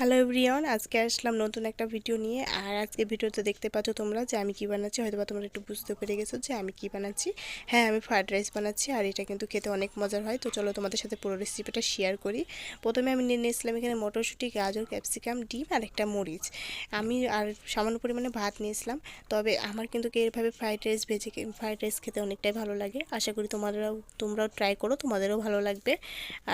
Hello everyone আজকে আসলাম নতুন একটা ভিডিও নিয়ে। আর আজকে ভিডিওতে দেখতে পাচ্ছ তোমরা যে আমি কি বানাচ্ছি হয়তো বা তোমরা একটু বুঝতে পেরে গেছো যে আমি কি বানাচ্ছি। হ্যাঁ আমি ফ্রাইড রাইস বানাচ্ছি আর এটা কিন্তু খেতে অনেক মজার হয়। তো চলো তোমাদের সাথে পুরো রেসিপিটা শেয়ার করি। প্রথমে আমি নিয়ে নিয়েছিলাম এখানে মটরশুঁটি, গাজর ক্যাপসিকাম ডিম আর একটা মরিচ। আমি আর সামান্য পরিমাণে ভাত নিয়েছিলাম। তবে আমার কিন্তু এরভাবে ফ্রাইড রাইস ভেজে ফ্রাইড রাইস খেতে অনেকটাই ভালো লাগে। আশা করি তোমাদেরও, তোমরাও ট্রাই করো, তোমাদেরও ভালো লাগবে।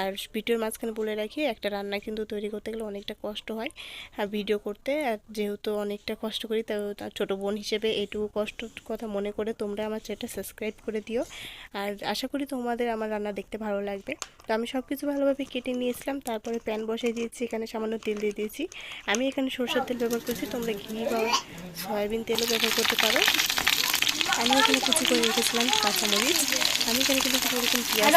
আর ভিডিওর মাঝখানে বলে রাখি, একটা রান্না কিন্তু তৈরি করতে গেলে অনেকটা হয়। আর ভিডিও করতে আর যেহেতু অনেকটা কষ্ট করি তাও তার ছোটো বোন হিসেবে এইটুকু কষ্ট কথা মনে করে তোমরা আমার চ্যানেলটা সাবস্ক্রাইব করে দিও। আর আশা করি তোমাদের আমার রান্না দেখতে ভালো লাগবে। তো আমি সব কিছু ভালোভাবে কেটে নিয়েছিলাম তারপরে প্যান বসাই দিয়েছি এখানে সামান্য তেল দিয়ে দিয়েছি। আমি এখানে সরষের তেল ব্যবহার করছি তোমরা ঘি বা সয়াবিন তেলও ব্যবহার করতে পারো। আমি এখানে কুচি করে রেখেছিলাম কাঁচামরিচ। আমি এখানে কিন্তু কিছু এরকম পেঁয়াজ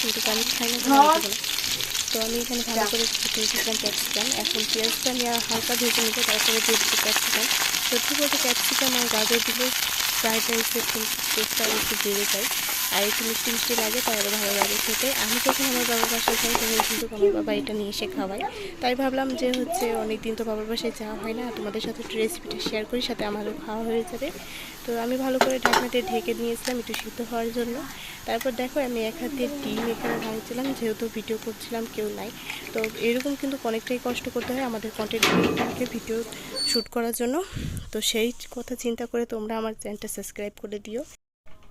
কিন্তু আমি খাই না। তো আমি এখানে ভালো করে কেটে ক্যাপসিকাম এখন পেঁয়াজটা আমি হালকা ভেজে নিতে তারপরে দিয়ে ক্যাপসিকাম সত্যি বলতে ক্যাপসিকাম আর গাজর দিলে ফ্রাইড রাইসের টেস্টটা একটু বেড়ে যায়। আর একটু মিষ্টি মিষ্টি লাগে, তাহলে ভালো লাগে খেতে। আমি যখন আমার বাবার বাসায় যাই, তখন কিন্তু আমার বাবা এটা নিয়ে এসে খাওয়াই তাই ভাবলাম যে হচ্ছে অনেক দিন তো বাবার বাসায় যাওয়া হয় না, তোমাদের সাথে একটু রেসিপিটা শেয়ার করি, সাথে আমারও খাওয়া হয়ে যাবে। তো আমি ভালো করে ঢাকনাতে ঢেকে নিয়েছিলাম একটু সিদ্ধ হওয়ার জন্য। তারপর দেখো আমি এক হাত ডিম এখানে ভাঙছিলাম যেহেতু ভিডিও করছিলাম, কেউ নাই। তো এরকম কিন্তু অনেকটাই কষ্ট করতে হয় আমাদের কন্টেন্ট ক্রিয়েটারকে ভিডিও শ্যুট করার জন্য। তো সেই কথা চিন্তা করে তোমরা আমার চ্যানেলটা সাবস্ক্রাইব করে দিও।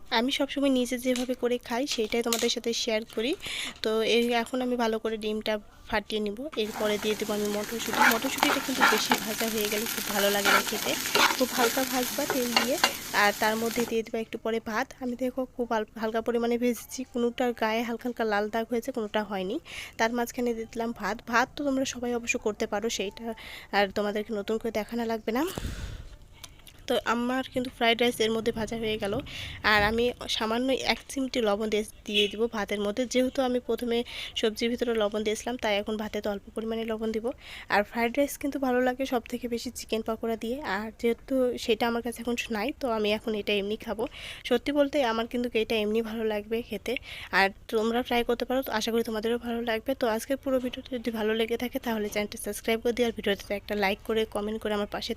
আমি সবসময় নিজে যেভাবে করে খাই সেইটাই তোমাদের সাথে শেয়ার করি। তো এই এখন আমি ভালো করে ডিমটা ফাটিয়ে নিব। এরপরে দিয়ে দেবো আমি মটরশুঁটি। মটরশুঁটিটা কিন্তু বেশি ভাজা হয়ে গেলে খুব ভালো লাগে না খেতে। খুব হালকা ভাজবা তেল দিয়ে। আর তার মধ্যে দিয়ে দেবো একটু পরে ভাত। আমি দেখো খুব হাল- হালকা পরিমাণে ভেজেছি। কোনোটার গায়ে হালকা হালকা লাল দাগ হয়েছে, কোনোটা হয়নি। তার মাঝখানে দিয়ে দিলাম ভাত। ভাত তো তোমরা সবাই অবশ্য করতে পারো, সেইটা আর তোমাদেরকে নতুন করে দেখানো লাগবে না। তো আমার কিন্তু ফ্রাইড রাইস এর মধ্যে ভাজা হয়ে গেল। আর আমি সামান্য এক চিমটি লবণ দিয়ে দিয়ে দিব ভাতের মধ্যে। যেহেতু আমি প্রথমে সবজির ভিতরে লবণ দিয়েছিলাম, তাই এখন ভাতে তো অল্প পরিমাণে লবণ দিব। আর ফ্রাইড রাইস কিন্তু ভালো লাগে সব থেকে বেশি চিকেন পকোড়া দিয়ে। আর যেহেতু সেটা আমার কাছে এখন নাই, তো আমি এখন এটা এমনি খাব। সত্যি বলতে আমার কিন্তু এটা এমনি ভালো লাগবে খেতে। আর তোমরা ট্রাই করতে পারো, তো আশা করি তোমাদেরও ভালো লাগবে। তো আজকের পুরো ভিডিওটা যদি ভালো লেগে থাকে, তাহলে চ্যানেলটা সাবস্ক্রাইব করে দিও। আর ভিডিওতে একটা লাইক করে কমেন্ট করে আমার পাশে